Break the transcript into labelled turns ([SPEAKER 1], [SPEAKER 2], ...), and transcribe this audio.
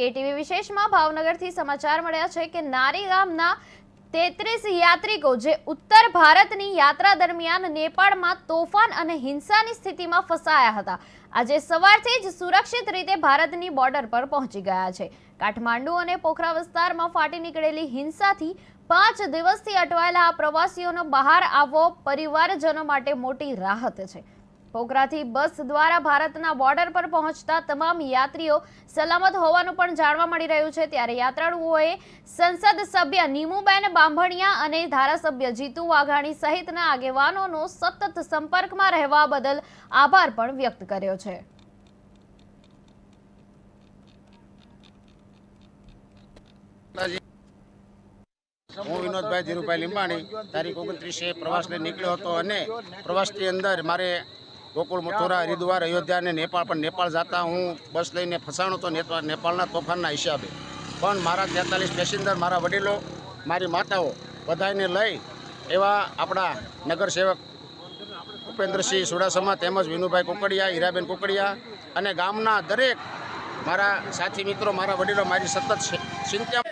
[SPEAKER 1] KTV વિશેષમાં ભાવનગરથી સમાચાર મળ્યા છે કે નારી ગામના તેત્રીસ યાત્રિકો જે ઉત્તર ભારતની યાત્રા દરમિયાન નેપાળમાં તોફાન અને હિંસાની સ્થિતિમાં ફસાયા હતા. આજે સવારથી જ સુરક્ષિત રીતે ભારતની બોર્ડર પર પહોંચી ગયા છે. કાઠમાંડુ અને પોખરા વિસ્તારમાં ફાટી નીકળેલી હિંસાથી પાંચ દિવસથી અટવાયેલા આ પ્રવાસીઓનો બહાર આવવો પરિવારજનો માટે મોટી રાહત છે. પોખરાથી બસ દ્વારા ભારતના બોર્ડર પર પહોંચતા તમામ યાત્રીઓ સલામત હોવાનું પણ જાણવા મળી રહ્યું છે. ત્યારે યાત્રાળુઓએ સંસદ સભ્ય નીમુબેન બાંભણિયા અને ધારાસભ્ય જીતુ વાઘાણી સહિતના આગેવાનોનો સતત સંપર્કમાં રહેવા બદલ આભાર પણ વ્યક્ત કર્યો છે.
[SPEAKER 2] હું વિનોદભાઈ ધીરુભાઈ લીંબાણી, તારીખ ઓગણત્રીસે પ્રવાસને નીકળ્યો હતો અને પ્રવાસની અંદર મારે ગોકુળ મથુરા, હરિદ્વાર, અયોધ્યા અને નેપાળ. પણ નેપાળ જતા હું બસ લઈને ફસાણો તો નેપાળ નેપાળના તોફાનના હિસાબે. પણ મારા તેતાલીસ પેસેન્જર, મારા વડીલો, મારી માતાઓ બધાને લઈ એવા આપણા નગરસેવક ઉપેન્દ્રસિંહ સુડાસમા તેમજ વિનુભાઈ કુકડિયા, હીરાબેન કુકડિયા અને ગામના દરેક મારા સાથી મિત્રો, મારા વડીલો, મારી સતત ચિંતા